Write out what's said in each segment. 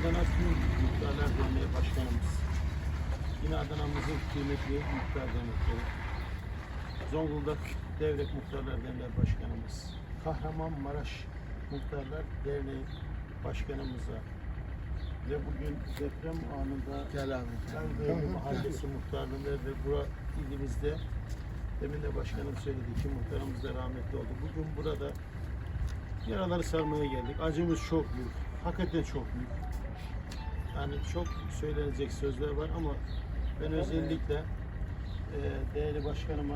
Adana Tüm Muhtarlar Derneği Başkanımız, yine Adana'mızın kıymetli muhtar dernekleri, Zonguldak Devlet Muhtarlar Derneği Başkanımız, Kahramanmaraş Muhtarlar Derneği Başkanımıza ve bugün deprem anında. Çankaya Mahallesi Muhtarlığı ve bura ilimizde demin de başkanım söyledi ki muhtarımız da rahmetli oldu. Bugün burada yaraları sarmaya geldik. Acımız çok büyük. Hakikaten çok büyük. Yani çok söylenecek sözler var ama ben özellikle e, değerli başkanıma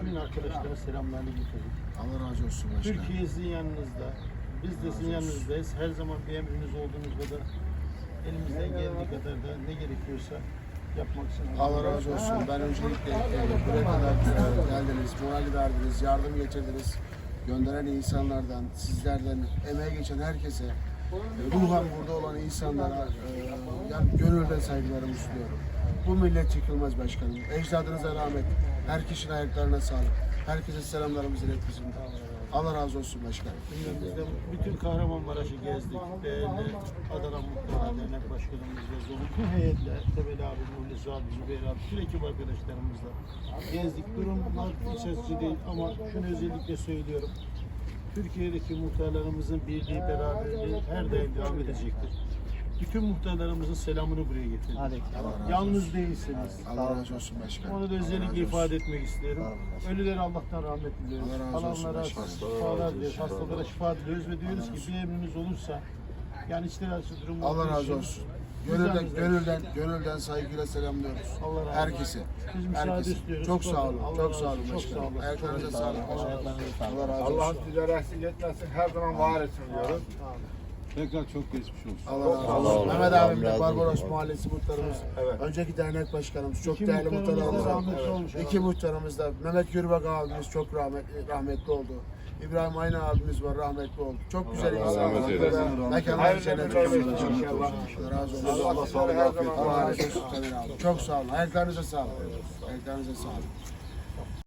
tüm arkadaşlara selamlarını getirdim. Allah razı olsun başkanım. Türkiye sizin yanınızda. Biz de sizin yanınızdayız. Her zaman bir emriniz olduğunuzda da elimizden geldiği kadar da ne gerekiyorsa yapmak için. Allah razı olsun. Ben öncelikle e, buraya kadar e, geldiniz, moral verdiniz, yardım getirdiniz. Gönderen insanlardan, sizlerden, emeğe geçen herkese, ruhan burada olan insanlara e, yani gönülden saygılarımı sunuyorum. Bu millet çekilmez başkanım. Ecdadınıza rahmet. Her kişinin ayaklarına sağlık. Herkese selamlarımızı iletmişim. Allah razı olsun başkanım. Biz de bütün Kahramanmaraş'ı gezdik. Değerli Adana Muhtarlar Dernek Başkanımız ve Zoluklu heyetle, Tebeli abi, Muhlis abi, Zübeyir abi, tüm ekip arkadaşlarımızla gezdik. Durumlar iç açıcı değil ama şunu özellikle söylüyorum. Türkiye'deki muhtarlarımızın birliği, beraberliği her daim devam edecektir. Bütün muhtarlarımızın selamını buraya getirdik. Yalnız değilsiniz. Allah razı olsun başkanım. Onu da özellikle ifade etmek istiyorum. Ölülere Allah'tan rahmet diliyoruz. Kalanlara şifalar diliyoruz. Hastalara şifa diliyoruz ve diyoruz ki bir emriniz olursa yani içler acı durum Allah razı olsun. Gönülden, gönülden, gönülden saygıyla selamlıyoruz. Allah Herkese. istiyoruz. Çok sağ olun. Allah Çok sağ olun başkanım. sağ olun. Ayaklarınıza sağlık. Allah razı Allah olsun. size eksik etmesin. Her zaman var etsin diyoruz. Tekrar çok geçmiş olsun. Allah razı olsun. Mehmet abim de Barbaros Mahallesi muhtarımız. Önceki dernek başkanımız. Çok İki değerli muhtarımız da rahmetli var. olmuş. İki muhtarımız da. Mehmet Gürbak abimiz çok rahmetli, rahmetli oldu. İbrahim Ayna abimiz var rahmetli oldu. Çok güzel insanlar. Mekanlar Hayırlı cennet olsun. inşallah. Allah razı olsun. Allah zaman Allah razı olsun. Tabii abi. Çok sağ olun. Ayaklarınıza sağlık. Ayaklarınıza sağlık.